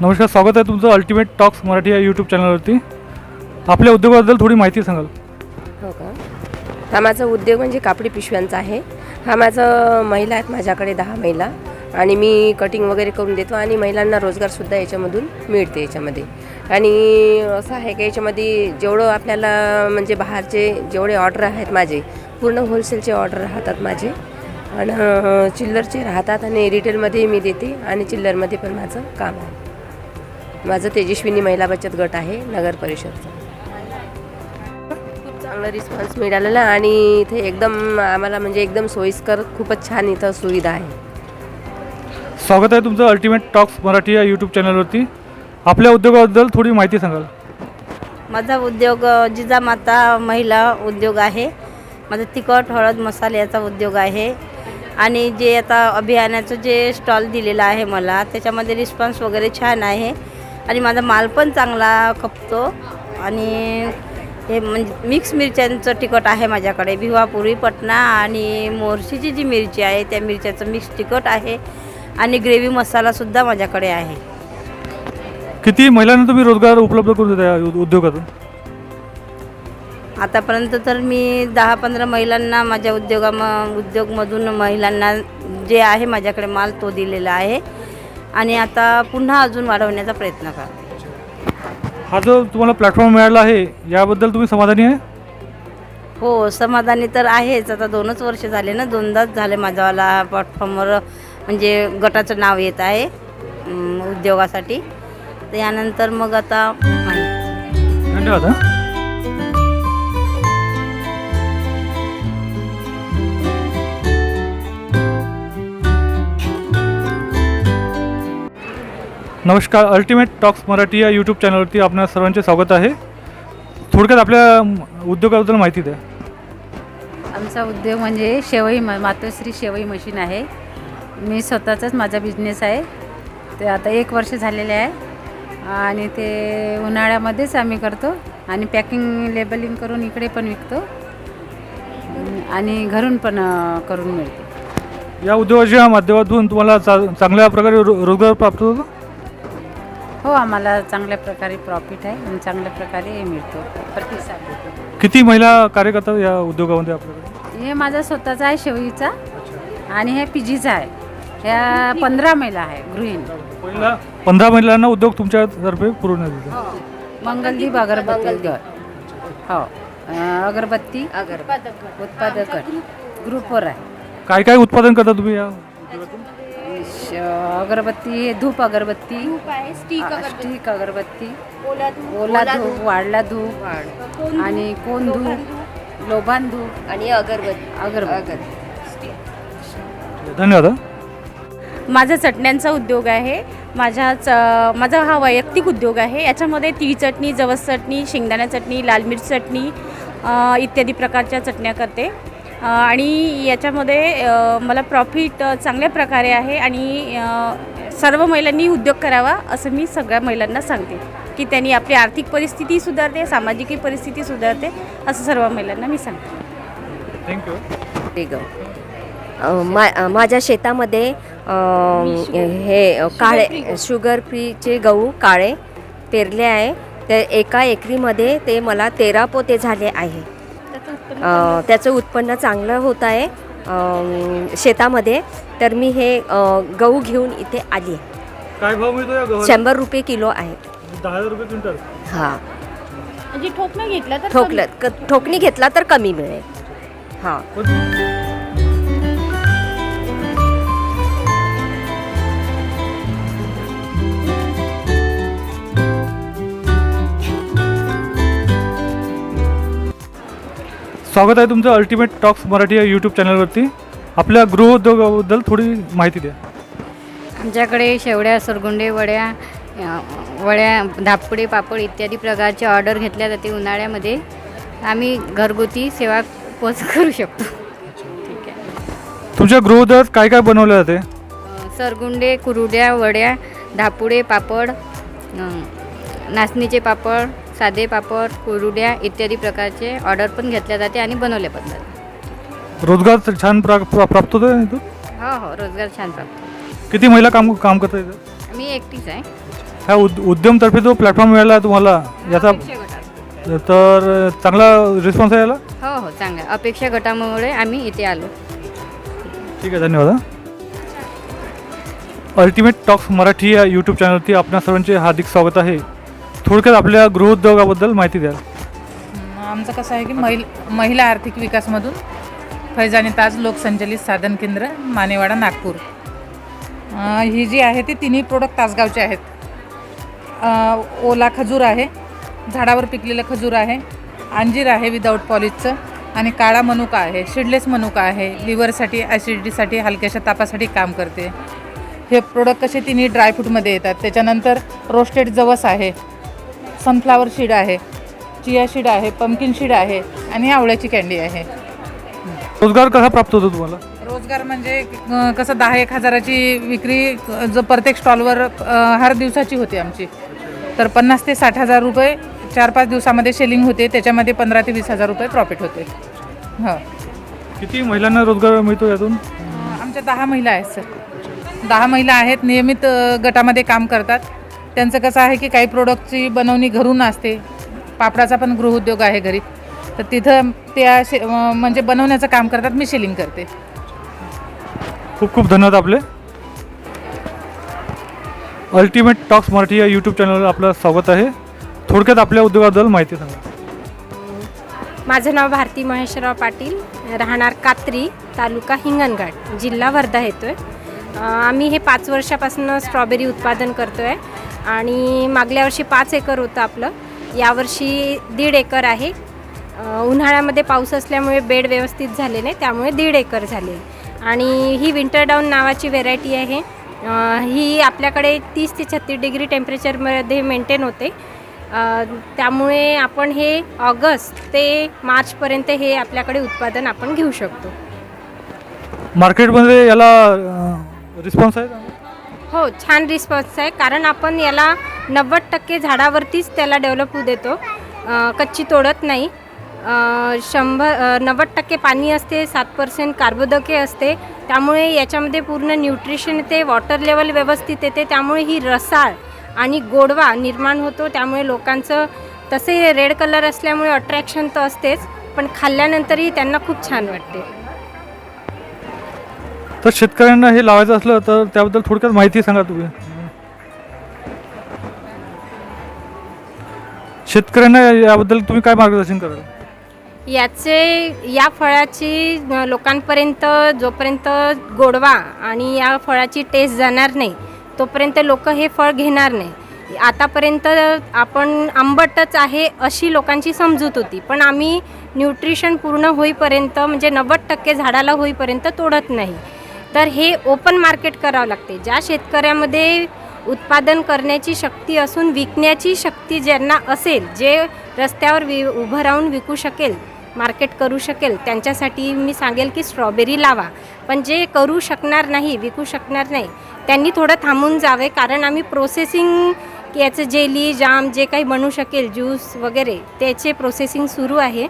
नमस्कार स्वागत आहे तुमचं अल्टिमेट टॉक्स मराठी या यूट्यूब चॅनलवरती आपल्या उद्योगाबद्दल थोडी माहिती सांगाल. हो का? हा माझा उद्योग म्हणजे कापडी पिशव्यांचा आहे. हा माझं महिला आहेत माझ्याकडे दहा महिला. आणि मी कटिंग वगैरे करून देतो आणि महिलांना रोजगारसुद्धा याच्यामधून मिळते याच्यामध्ये. आणि असं आहे की याच्यामध्ये जेवढं आपल्याला म्हणजे बाहेरचे जेवढे ऑर्डर आहेत माझे पूर्ण होलसेलचे ऑर्डर राहतात माझे. आणि चिल्लरचे राहतात आणि रिटेलमध्ये मी देते आणि चिल्लरमध्ये पण माझं काम आहे. माझं तेजस्विनी महिला बचत गट आहे नगर परिषदचं खूप चांगला रिस्पॉन्स मिळालेला आणि इथे एकदम आम्हाला म्हणजे एकदम सोयीस्कर खूपच छान इथं सुविधा आहे. स्वागत आहे तुमचं अल्टिमेट टॉक्स मराठी या यूट्यूब चॅनलवरती आपल्या उद्योगाबद्दल थोडी माहिती सांगाल. माझा उद्योग अ, जिजामाता महिला उद्योग आहे. माझा तिखट हळद मसाले याचा उद्योग आहे. आणि जे आता अभियानाचं जे स्टॉल दिलेला आहे मला त्याच्यामध्ये रिस्पॉन्स वगैरे छान आहे. आणि माझा माल पण चांगला खपतो. आणि हे म्हणजे मिक्स मिरच्यांचं तिखट आहे माझ्याकडे. भिवापुरी पटना आणि मोर्शीची जी मिरची आहे त्या मिरच्याचं मिक्स तिखट आहे. आणि ग्रेव्ही मसालासुद्धा माझ्याकडे आहे. किती महिलांना तुम्ही रोजगार उपलब्ध करून देता या उद्योगातून? आतापर्यंत तर मी दहा पंधरा महिलांना माझ्या उद्योगाम उद्योगमधून महिलांना जे आहे माझ्याकडे माल तो दिलेला आहे. आणि आता पुन्हा अजून वाढवण्याचा प्रयत्न करते हा जो तुम्हाला प्लॅटफॉर्म मिळाला आहे याबद्दल तुम्ही समाधानी आहे? हो समाधानी तर आहेच. आता दोनच वर्ष झाले ना दोनदाच झाले माझ्यावाला प्लॅटफॉर्मवर म्हणजे गटाचं नाव येत आहे अं, उद्योगासाठी. तर यानंतर मग आता धन्यवाद हा. नमस्कार अल्टिमेट टॉक्स मराठी या यूट्यूब चॅनलवरती आपल्या सर्वांचे स्वागत आहे. थोडक्यात आपल्या उद्योगाबद्दल माहिती द्या. आमचा उद्योग म्हणजे शेवई म मातोश्री शेवई मशीन आहे. मी स्वतःचाच माझा बिझनेस आहे. ते आता एक वर्ष झालेले आहे. आणि ते उन्हाळ्यामध्येच आम्ही करतो आणि पॅकिंग लेबलिंग करून इकडे पण विकतो. आणि घरून पण करून मिळते. या उद्योगाच्या माध्यमातून तुम्हाला चा चांगल्या प्रकारे रो रोजगार प्राप्त होतो? हो आम्हाला चांगल्या प्रकारे प्रॉफिट आहे आणि चांगल्या प्रकारे मिळतो. प्रतिसाद देतो. किती महिला कार्य करतात या उद्योगामध्ये आपल्याकडे? हे माझा स्वतःचा आहे शेवईचा. आणि हे पिजीचा आहे. ह्या पंधरा महिला आहे गृहिणी. पहिला पंधरा महिलांना उद्योग तुमच्यातर्फे पुरवण्यात येतो. मंगलदीप अगरबत्ती गट हो. अं, अगरबत्ती अगर उत्पादक गट. ग्रुपवर आहे. काय काय उत्पादन करता तुम्ही या श- अगरबत्ती धूप अगरबत्ती. आ, स्टिक अगरबत्ती. ओला धूप वाढला धूप आणि कोण धूप? लोभान धूप. आणि अगरबत्ती. अगरबत्ती. धन्यवाद हा. माझा चटण्यांचा उद्योग आहे. माझ्या च माझा हा वैयक्तिक उद्योग आहे. याच्यामध्ये तिळी चटणी जवस चटणी शेंगदाणा चटणी लाल मिर्च चटणी अ, इत्यादी प्रकारच्या चटण्या करते. आणि याच्यामध्ये मला प्रॉफिट चांगल्या प्रकारे आहे आणि सर्व महिलांनी उद्योग करावा असं मी सगळ्या महिलांना सांगते. की त्यांनी आपली आर्थिक परिस्थिती सुधारते सामाजिक परिस्थिती सुधारते असं सर्व महिलांना मी सांगते. थँक्यू मा माझ्या शेतामध्ये हे काळे शुगर फ्रीचे गहू काळे पेरले आहे. ते एका एकरीमध्ये ते मला तेरा पोते झाले आहे. त्याचं उत्पन्न चांगलं होत आहे शेतामध्ये. तर मी हे गहू घेऊन इथे आली आहे. काय भाव मिळतो शंभर रुपये किलो आहे. दहा हजार रुपये क्विंटल? हां. म्हणजे ठोकणं घेतलं तर ठोकलं क ठोकणी घेतला तर कमी मिळेल. हां. स्वागत आहे तुमचं अल्टिमेट टॉक्स मराठी या यूट्यूब चॅनलवरती आपल्या गृहउद्योगाबद्दल थोडी माहिती द्या. आमच्याकडे शेवड्या सरगुंडे वड्या वड्या धापडे पापड इत्यादी प्रकारचे ऑर्डर घेतल्या जाते उन्हाळ्यामध्ये. आम्ही घरगुती सेवा पोच करू शकतो. ठीक आहे. तुमच्या गृहउद्योगात काय काय बनवलं जाते? सरगुंडे कुरुड्या वड्या धापुडे पापड नाचणीचे पापड साधे पापड कुरुड्या इत्यादी प्रकारचे ऑर्डर पण घेतल्या जाते आणि बनवले पण जाते. रोजगार छान प्रा प्रा- प्राप्त होतो इथून हो हो रोजगार छान प्राप्त किती महिला काम काम करतात इथं? मी एकटीच आहे. ह्या उद उद्यमतर्फे जो प्लॅटफॉर्म मिळाला तुम्हाला याचा तर चांगला रिस्पॉन्स आहे याला? हो हो चांगलं आहे. अपेक्षा गटामुळे आम्ही इथे आलो. ठीक आहे धन्यवाद अल्टिमेट टॉक्स मराठी या यूट्यूब चॅनलवरती आपल्या सर्वांचे हार्दिक स्वागत आहे. थोडक्यात आपल्या गृहोद्योगाबद्दल माहिती द्याल. आमचं कसं आहे की महिल महिला आर्थिक विकासमधून फैजाने ताज लोकसंचलित साधन केंद्र मानेवाडा नागपूर. अं, ही जी आहे ती तिन्ही प्रोडक्ट तासगावचे आहेत. अं, ओला खजूर आहे झाडावर पिकलेलं खजूर आहे अंजीर आहे विदाऊट पॉलिशचं आणि काळा मनुका आहे शिडलेस मनुका आहे लिव्हरसाठी ॲसिडिटीसाठी हलक्याशा तापासाठी काम करते. हे प्रोडक्ट कसे तिन्ही ड्रायफ्रूटमध्ये येतात त्याच्यानंतर रोस्टेड जवस आहे सनफ्लावर सीड आहे चिया सीड आहे पंकिन सीड आहे आणि आवळ्याची कॅन्डी आहे. रोजगार कसा प्राप्त होतो तुम्हाला? रोजगार म्हणजे अं, कसं दहा एक हजाराची विक्री अं, जो प्रत्येक स्टॉलवर अं, हर दिवसाची होती आमची. तर पन्नास ते साठ हजार रुपये चार पाच दिवसामध्ये सेलिंग होते त्याच्यामध्ये पंधरा ते वीस हजार रुपये प्रॉफिट होते. हो. किती महिलांना रोजगार मिळतो यातून? आमच्या दहा महिला आहेत सर. दहा महिला आहेत नियमित अं, गटामध्ये काम करतात. त्यांचं कसं आहे की काही प्रोडक्टची बनवणी घरून असते. पापडाचा पण गृहउद्योग आहे घरी. तर तिथं त्या शे म्हणजे बनवण्याचं काम करतात मी सेलिंग करते. खूप खूप धन्यवाद आपले. अल्टिमेट टॉक्स मराठी या यूट्यूब चॅनलवर आपलं स्वागत आहे. थोडक्यात आपल्या उद्योगाबद्दल माहिती सांगा. माझं नाव भारती महेश्वरराव पाटील. राहणार कात्री तालुका हिंगणघाट जिल्हा वर्धा येतो आहे आम्ही हे पाच वर्षापासून स्ट्रॉबेरी उत्पादन करतो आहे आणि मागल्या वर्षी पाच एकर होतं आपलं. यावर्षी दीड एकर आहे. उन्हाळ्यामध्ये पाऊस असल्यामुळे बेड व्यवस्थित झाले नाही त्यामुळे दीड एकर झाले. आणि ही विंटर डाऊन नावाची व्हेरायटी आहे. ही आपल्याकडे तीस ते छत्तीस डिग्री टेम्परेचरमध्ये मेंटेन होते. त्यामुळे आपण हे ऑगस्ट ते मार्चपर्यंत हे आपल्याकडे उत्पादन आपण घेऊ शकतो. मार्केटमध्ये याला रिस्पॉन्स आहे हो छान रिस्पॉन्स आहे. कारण आपण याला नव्वद टक्के झाडावरतीच त्याला डेव्हलप होऊ देतो. कच्ची तोडत नाही. शंभर नव्वद टक्के पाणी असते सात पर्सेंट कार्बोदके असते. त्यामुळे याच्यामध्ये पूर्ण न्यूट्रिशन येते वॉटर लेवल व्यवस्थित येते. त्यामुळे ही रसाळ आणि गोडवा निर्माण होतो. त्यामुळे लोकांचं तसे रेड कलर असल्यामुळे अट्रॅक्शन तर असतेच पण खाल्ल्यानंतरही त्यांना खूप छान वाटते. तर शेतकऱ्यांना हे लावायचं असलं तर त्याबद्दल थोडक्यात माहिती सांगा तुम्ही. शेतकऱ्यांना याबद्दल तुम्ही काय मार्गदर्शन कराल? याचे या फळाची लोकांपर्यंत जोपर्यंत गोडवा आणि या फळाची टेस्ट जाणार नाही तोपर्यंत लोक हे फळ घेणार नाही. आतापर्यंत आपण आंबटच आहे अशी लोकांची समजूत होती. पण आम्ही न्यूट्रिशन पूर्ण होईपर्यंत म्हणजे नव्वद टक्के झाडाला होईपर्यंत तोडत नाही. तर हे ओपन मार्केट करावं लागते. ज्या शेतकऱ्यामध्ये उत्पादन करण्याची शक्ती असून विकण्याची शक्ती ज्यांना असेल जे रस्त्यावर वि उभं राहून विकू शकेल मार्केट करू शकेल त्यांच्यासाठी मी सांगेल की स्ट्रॉबेरी लावा. पण जे करू शकणार नाही विकू शकणार नाही त्यांनी थोडं थांबून जावे. कारण आम्ही प्रोसेसिंग याचं जेली जाम जे काही बनू शकेल ज्यूस वगैरे त्याचे प्रोसेसिंग सुरू आहे.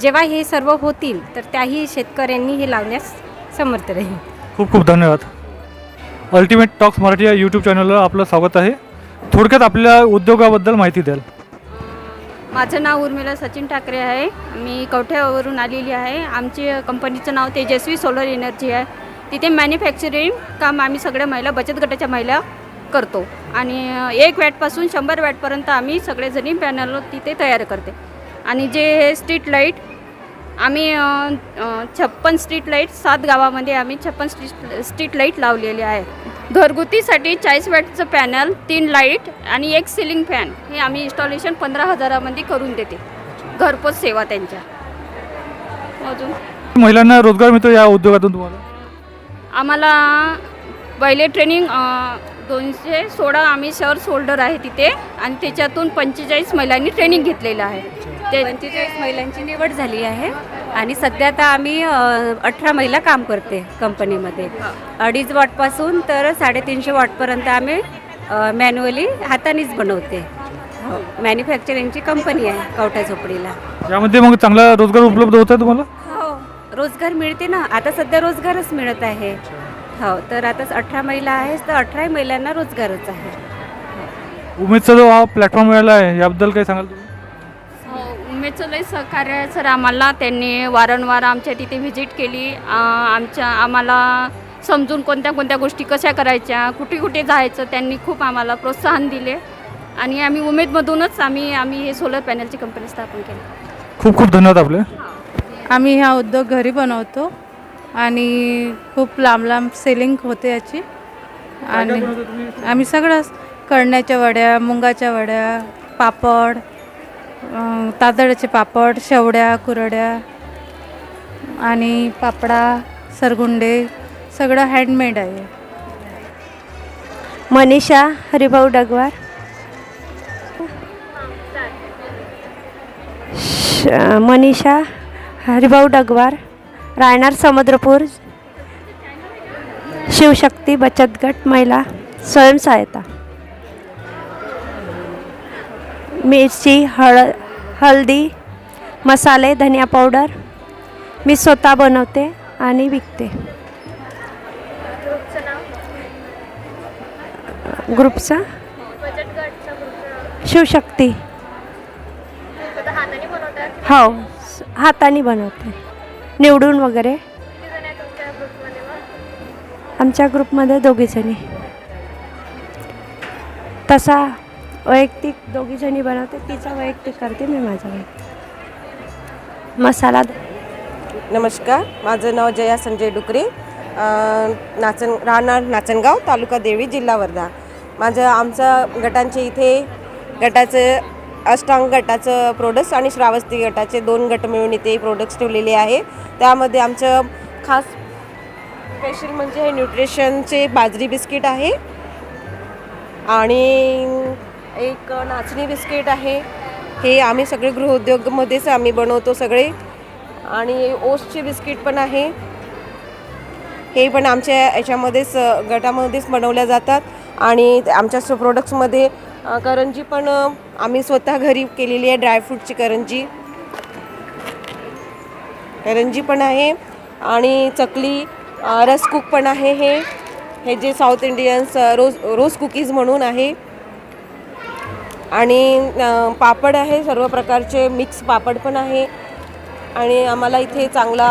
जेव्हा हे सर्व होतील तर त्याही शेतकऱ्यांनी हे लावण्यास समर्थ राहील. खूप खूप धन्यवाद. अल्टिमेट टॉक्स मराठी या यूट्यूब चॅनलवर आपलं स्वागत आहे. थोडक्यात आपल्या उद्योगाबद्दल माहिती द्याल. माझं नाव उर्मिला सचिन ठाकरे आहे. मी कवठ्यावरून आलेली आहे. आमची कंपनीचं नाव तेजस्वी सोलर एनर्जी आहे. तिथे मॅन्युफॅक्चरिंग काम आम्ही सगळ्या महिला बचत गटाच्या महिला करतो. आणि एक वॅटपासून शंभर वॅटपर्यंत आम्ही सगळेजणी पॅनल तिथे तयार करते. आणि जे हे स्ट्रीट लाइट आम्ही छप्पन स्ट्रीट लाइट सात गावामध्ये आम्ही छप्पन स्ट्रीट स्ट्रीट लाइट लावलेले आहे. घरगुतीसाठी चाळीस वॅटचं पॅनल तीन लाइट आणि एक सिलिंग फॅन हे आम्ही इन्स्टॉलेशन पंधरा हजारामध्ये करून देते. घरपोच सेवा त्यांच्या. अजून? महिलांना रोजगार मिळतो या उद्योगातून तुम्हाला? आम्हाला पहिले ट्रेनिंग दोनशे सोळा आम्ही शर्स होल्डर आहे तिथे आणि त्याच्यातून पंचेचाळीस महिलांनी ट्रेनिंग घेतलेलं आहे. पंचेचाळीस महिलांची निवड झाली आहे आणि सध्या आता आम्ही अठरा महिला काम करते कंपनीमध्ये. अडीच वॉटपासून तर साडेतीनशे वॉटपर्यंत आम्ही मॅन्युअली हातानेच बनवते. हो मॅन्युफॅक्चरिंगची कंपनी आहे कवठा झोपडीला. यामध्ये मग चांगला रोजगार उपलब्ध होत तुम्हाला? हो रोजगार मिळते ना. आता सध्या रोजगारच मिळत आहे. हो तर आता अठरा महिला आहेत तर अठराही महिलांना रोजगारच आहे. उमेदचा जो हा प्लॅटफॉर्म मिळाला आहे. याबद्दल काही सांगाल तुम्ही? लई सहकार्य आहे सर. आम्हाला त्यांनी वारंवार आमच्या तिथे व्हिजिट केली. आ, आमच्या आम्हाला समजून कोणत्या कोणत्या गोष्टी कशा करायच्या कुठे कुठे जायचं त्यांनी खूप आम्हाला प्रोत्साहन दिले. आणि आम्ही उमेदमधूनच आम्ही आम्ही हे सोलर पॅनलची कंपनी स्थापन केली. खूप खूप धन्यवाद आपले. आम्ही हा उद्योग घरी बनवतो आणि खूप लांब लांब सेलिंग होते याची. आणि आम्ही सगळंच कळण्याच्या वड्या मुंगाच्या वड्या पापड तांदळाचे पापड शेवड्या कुरड्या आणि पापडा सरगुंडे सगळं हँडमेड आहे. मनीषा हरिभाऊ डगवार. श- मनीषा हरिभाऊ डगवार रायनार समुद्रपूर शिवशक्ती बचत गट महिला स्वयंसहायता. मिरची हळ हळदी मसाले धनिया पावडर. मी स्वतः बनवते आणि विकते. ग्रुपचा? शिवशक्ती. हो हाताने बनवते. निवडून वगैरे. आमच्या ग्रुपमध्ये दोघीजणी. तसा वैयक्तिक दोघीजणी बनवते तिचा वैयक्तिक करते मी माझा. वैयक्तिक मसाला नमस्कार माझं नाव जया संजय डुकरे. नाचन राहणार नाचनगाव तालुका देवी जिल्हा वर्धा. माझं आमचं गटांचे इथे गटाचं अष्टांग गटाचं प्रोडक्ट्स आणि श्रावस्ती गटाचे दोन गट मिळून इथे प्रोडक्ट्स ठेवलेले आहे. त्यामध्ये आमचं खास स्पेशल म्हणजे हे न्यूट्रिशनचे बाजरी बिस्किट आहे. आणि एक नाचणी बिस्किट आहे. हे आम्ही सगळे गृहउद्योगमध्येच आम्ही बनवतो सगळे. आणि ओसचे बिस्किट पण आहे. हे पण आमच्या याच्यामध्येच गटामध्येच बनवल्या जातात. आणि आमच्या प्रोडक्ट्समध्ये करंजी पण आम्ही स्वतः घरी केलेली आहे ड्रायफ्रूटची करंजी. करंजी पण आहे. आणि चकली रस कुक पण आहे हे. हे जे South Indians rose rose cookies म्हणून आहे. आणि पापड आहे सर्व प्रकारचे मिक्स पापड पण आहे. आणि आम्हाला इथे चांगला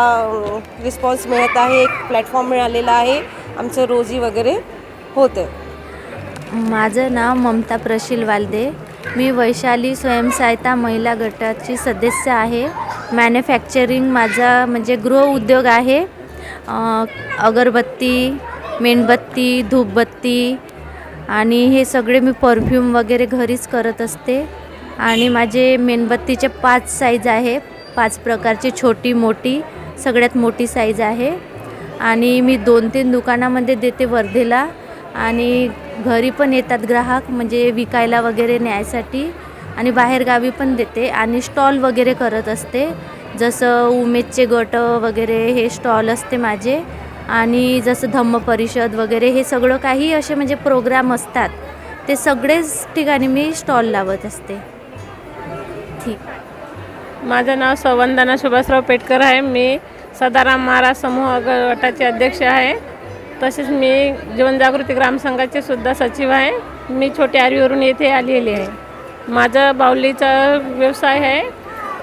रिस्पॉन्स मिळत आहे एक प्लॅटफॉर्म मिळालेला आहे. आमचं रोजी वगैरे होतं. माझं नाव ममता प्रशील वालदे. मी वैशाली स्वयंसहायता महिला गटाची सदस्य आहे. मॅन्युफॅक्चरिंग माझा म्हणजे गृह उद्योग आहे. अगरबत्ती मेणबत्ती धूपबत्ती आणि हे सगळे मी परफ्यूम वगैरे घरीच करत असते. आणि माझे मेणबत्तीचे पाच साईज आहे. पाच प्रकारची छोटी मोठी सगळ्यात मोठी साईज आहे. आणि मी दोन तीन दुकानामध्ये देते वर्धेला. आणि घरी पण येतात ग्राहक म्हणजे विकायला वगैरे न्यायसाठी. आणि बाहेरगावी पण देते. आणि स्टॉल वगैरे करत असते. जसं उमेदचे गट वगैरे हे स्टॉल असते माझे. आणि जसं धम्म परिषद वगैरे हे सगळं काही असे म्हणजे प्रोग्राम असतात. ते सगळेच ठिकाणी मी स्टॉल लावत असते. ठीक. माझं नाव सवंदना सुभाषराव पेटकर आहे. मी सदाराम महाराज समूह गटाचे अध्यक्ष आहे. तसेच मी जीवनजागृती ग्रामसंघाचे सुद्धा सचिव आहे. मी छोट्या आरीवरून येथे आलेली आहे. माझा बाहुलीचा व्यवसाय आहे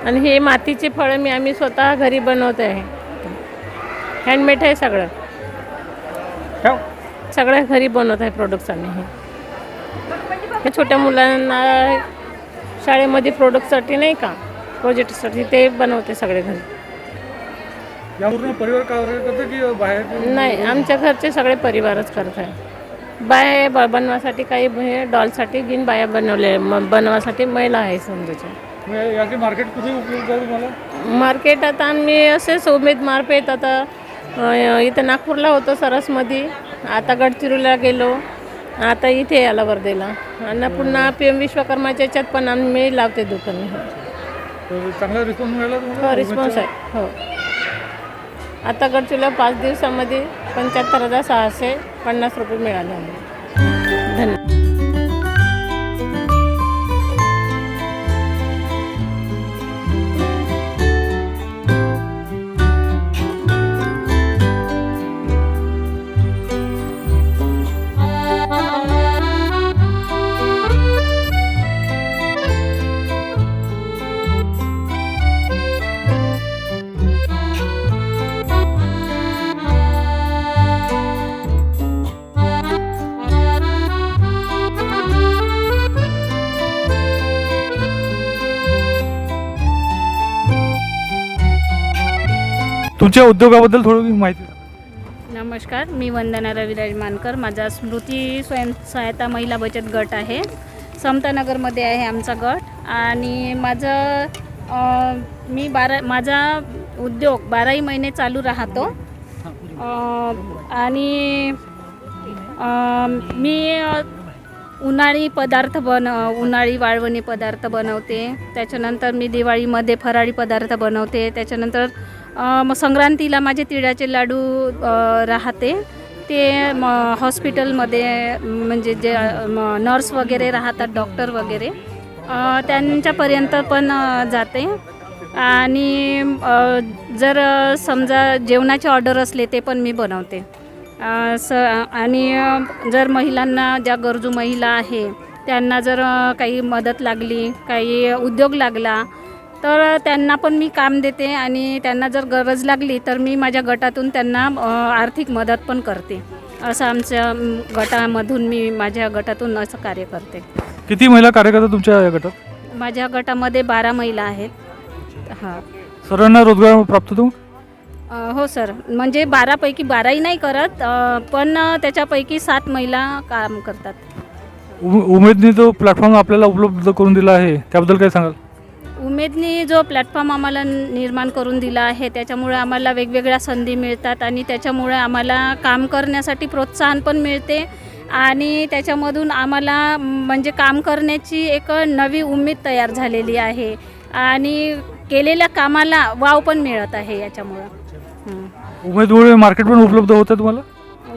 आणि हे मातीची फळं मी आम्ही स्वतः घरी बनवत आहे. हँडमेड आहे सगळं. सगळं घरी बनवत आहे प्रोडक्ट्स आम्ही हे. हे छोट्या मुलांना शाळेमध्ये प्रोडक्टसाठी नाही का? प्रोजेक्टसाठी ते बनवते सगळे घरी. पूर्ण परिवार करतो की बाहेर? नाही आमच्या घरचे सगळे परिवारच करत आहे. बाया ब बनवासाठी काही हे डॉलसाठी गिन बाया बनवले बनवासाठी महिला आहे समजायच्या मग या- याचे मार्केट कुठे मार्केट आता आम्ही असेच उमेद मार्केट आता इथं नागपूरला होतो सरसमध्ये आता गडचिरोलीला गेलो. आता इथे आला वर्धेला. आणि पुन्हा पी एम विश्वकर्माच्या याच्यात पण आम्ही लावते दुकान. तर चांगला रिस्पॉन्स मिळाला हो रिस्पॉन्स आहे. हो. आता गडचिरोलीला पाच दिवसामध्ये पंच्याहत्तर हजार सहाशे पन्नास रुपये मिळाले धन्यवाद. तुमच्या उद्योगाबद्दल थोडी माहिती द्या. नमस्कार मी वंदना रविराज मानकर माझा स्मृती स्वयंसहायता महिला बचत गट आहे. समतानगरमध्ये आहे आमचा गट. आणि माझं मी बारा माझा उद्योग बाराही महिने चालू राहतो. आणि मी उन्हाळी पदार्थ बन उन्हाळी वाळवणी पदार्थ बनवते. त्याच्यानंतर मी दिवाळीमध्ये फराळी पदार्थ बनवते. त्याच्यानंतर मग संक्रांतीला माझे तिळाचे लाडू राहते. ते म हॉस्पिटलमध्ये म्हणजे जे नर्स वगैरे राहतात डॉक्टर वगैरे त्यांच्यापर्यंत पण जाते. आणि जर समजा जेवणाचे ऑर्डर असले ते पण मी बनवते. स आणि जर महिलांना ज्या गरजू महिला आहे त्यांना जर काही मदत लागली काही उद्योग लागला तर त्यांना पण मी काम देते आणि त्यांना जर गरज लागली तर मी माझ्या गटातून त्यांना आर्थिक मदत पण करते. असं आमच्या गटामधून मी माझ्या गटातून असं कार्य करते. किती महिला कार्यकर्ता तुमच्या या गटात? माझ्या गटामध्ये बारा महिला आहेत. हां. सर्वांना रोजगार प्राप्त होतो? हो सर. म्हणजे बारापैकी बाराही नाही करत पण त्याच्यापैकी सात महिला काम करतात. उम- उमेदने जो प्लॅटफॉर्म आपल्याला उपलब्ध करून दिला आहे. त्याबद्दल काय सांगाल? उमेदनी जो प्लॅटफॉर्म आम्हाला निर्माण करून दिला आहे त्याच्यामुळे आम्हाला वेगवेगळ्या संधी मिळतात आणि त्याच्यामुळे आम्हाला काम करण्यासाठी प्रोत्साहन पण मिळते. आणि त्याच्यामधून आम्हाला म्हणजे काम करण्याची एक नवी उमेद तयार झालेली आहे. आणि केलेल्या कामाला वाव पण मिळत आहे याच्यामुळं. उमेदवारी मार्केट पण उपलब्ध होतं तुम्हाला?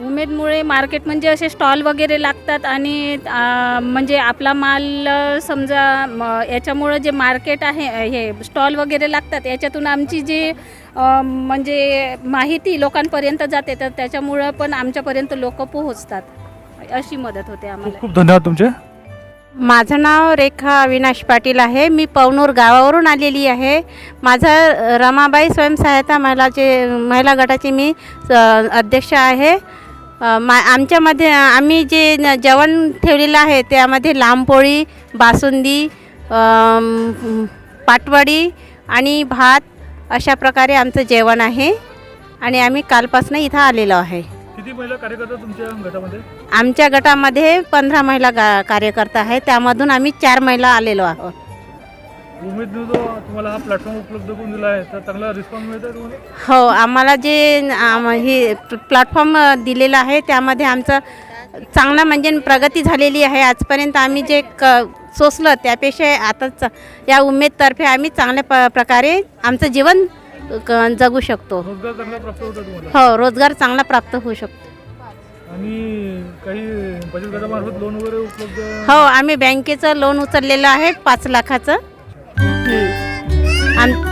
उमेदमुळे मार्केट म्हणजे असे स्टॉल वगैरे लागतात आणि आ, म्हणजे आपला माल अ, समजा म, याच्यामुळं जे मार्केट आहे अ, हे स्टॉल वगैरे लागतात याच्यातून आमची जी अ, म्हणजे माहिती लोकांपर्यंत जाते तर त्याच्यामुळं पण आमच्यापर्यंत लोक पोहोचतात. अशी मदत होते आम्हाला. खूप धन्यवाद तुमचे. माझं नाव रेखा अविनाश पाटील आहे. मी पवनूर गावावरून आलेली आहे. माझं रमाबाई स्वयंसहायता महिलाचे महिला गटाचे मी अ, अध्यक्ष आहे. मा आमच्यामध्ये आम्ही जे जेवण ठेवलेलं आहे त्यामध्ये लांबपोळी बासुंदी पाटवडी आणि भात अशा प्रकारे आमचं जेवण आहे. आणि आम्ही कालपासून इथं आलेलो आहे. किती महिला कार्यकर्ता तुमच्या गटामध्ये? आमच्या गटामध्ये पंधरा महिला गा कार्यकर्ता आहे त्यामधून आम्ही चार महिला आलेलो आहोत. उमेदने जो तुम्हाला हा प्लॅटफॉर्म उपलब्ध करून दिला आहे. तर चांगला रिस्पॉन्स मिळत आहे तुम्हाला? हो आम्हाला जे आम- हे प्लॅटफॉर्म दिलेलं आहे त्यामध्ये आमचं चांगला म्हणजे प्रगती झालेली आहे. आजपर्यंत आम्ही जे क सोसलं त्यापेक्षा आता या उमेदतर्फे आम्ही चांगल्या प प्रकारे आमचं जीवन क जगू शकतो. रोजगार चांगला प्राप्त होतो तुम्हाला? हो रोजगार चांगला प्राप्त होऊ शकतो. आणि काही बचत गटामार्फत लोन वगैरे उपलब्ध? हो आम्ही बँकेचं लोन उचललेलं आहे पाच लाखाचं. हं. आम